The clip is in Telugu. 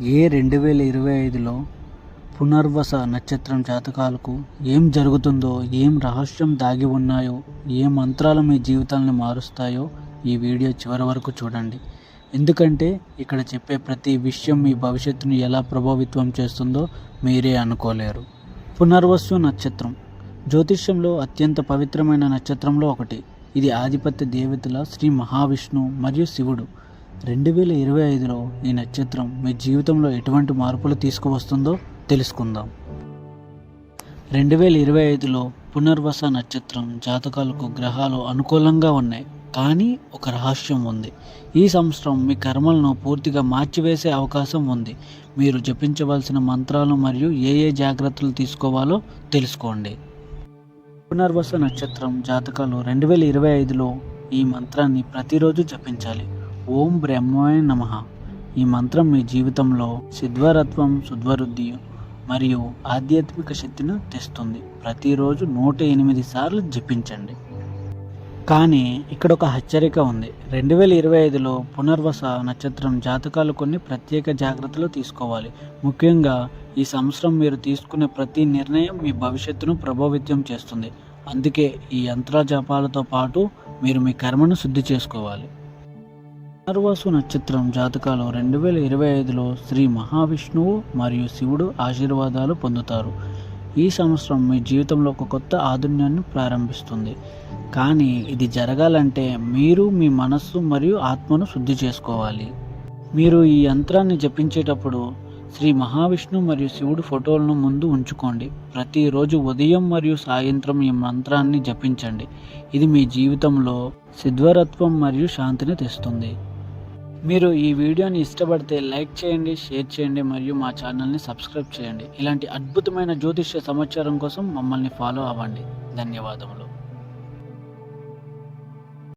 ఏ రెండు వేల ఇరవై ఐదులో పునర్వస నక్షత్రం జాతకాలకు ఏం జరుగుతుందో ఏం రహస్యం దాగి ఉన్నాయో ఏ మంత్రాలు మీ జీవితాలను మారుస్తాయో ఈ వీడియో చివరి వరకు చూడండి. ఎందుకంటే ఇక్కడ చెప్పే ప్రతి విషయం మీ భవిష్యత్తును ఎలా ప్రభావితం చేస్తుందో మీరే అనుకోలేరు. పునర్వసు నక్షత్రం. జ్యోతిష్యంలో అత్యంత పవిత్రమైన నక్షత్రంలో ఒకటి. ఇది ఆధిపత్య దేవతల శ్రీ మహావిష్ణు మరియు శివుడు. రెండు వేల ఇరవై ఐదులో ఈ నక్షత్రం మీ జీవితంలో ఎటువంటి మార్పులు తీసుకువస్తుందో తెలుసుకుందాం. రెండు వేల ఇరవై ఐదులో పునర్వస నక్షత్రం జాతకాలకు గ్రహాలు అనుకూలంగా ఉన్నాయి. కానీ ఒక రహస్యం ఉంది. ఈ సంవత్సరం మీ కర్మలను పూర్తిగా మార్చివేసే అవకాశం ఉంది. మీరు జపించవలసిన మంత్రాలు మరియు ఏ ఏ జాగ్రత్తలు తీసుకోవాలో తెలుసుకోండి. పునర్వస నక్షత్రం జాతకాలు రెండు వేల ఇరవై ఐదులో ఈ మంత్రాన్ని ప్రతిరోజు జపించాలి. ఓం బ్రహ్మాయ నమ. ఈ మంత్రం మీ జీవితంలో సిద్వరత్వం సుద్వరుద్ధి మరియు ఆధ్యాత్మిక శక్తిని తెస్తుంది. ప్రతిరోజు నూట ఎనిమిది సార్లు జపించండి. కానీ ఇక్కడ ఒక హెచ్చరిక ఉంది. రెండు వేల ఇరవై ఐదులో పునర్వస నక్షత్రం జాతకాలు కొన్ని ప్రత్యేక జాగ్రత్తలు తీసుకోవాలి. ముఖ్యంగా ఈ సంవత్సరం మీరు తీసుకునే ప్రతి నిర్ణయం మీ భవిష్యత్తును ప్రభావితం చేస్తుంది. అందుకే ఈ యంత్ర జపాలతో పాటు మీరు మీ కర్మను శుద్ధి చేసుకోవాలి. పునర్వాసు నక్షత్రం జాతకాలు రెండు వేల ఇరవై ఐదులో శ్రీ మహావిష్ణువు మరియు శివుడు ఆశీర్వాదాలు పొందుతారు. ఈ సంవత్సరం మీ జీవితంలో ఒక కొత్త ఆధున్యాన్ని ప్రారంభిస్తుంది. కానీ ఇది జరగాలంటే మీరు మీ మనస్సు మరియు ఆత్మను శుద్ధి చేసుకోవాలి. మీరు ఈ యంత్రాన్ని జపించేటప్పుడు శ్రీ మహావిష్ణు మరియు శివుడు ఫోటోలను ముందు ఉంచుకోండి. ప్రతిరోజు ఉదయం మరియు సాయంత్రం ఈ మంత్రాన్ని జపించండి. ఇది మీ జీవితంలో సిద్వరత్వం మరియు శాంతిని తెస్తుంది. మీరు ఈ వీడియోని ఇష్టపడితే లైక్ చేయండి షేర్ చేయండి మరియు మా ఛానల్ని సబ్స్క్రైబ్ చేయండి. ఇలాంటి అద్భుతమైన జ్యోతిష్య సమాచారం కోసం మమ్మల్ని ఫాలో అవ్వండి. ధన్యవాదములు.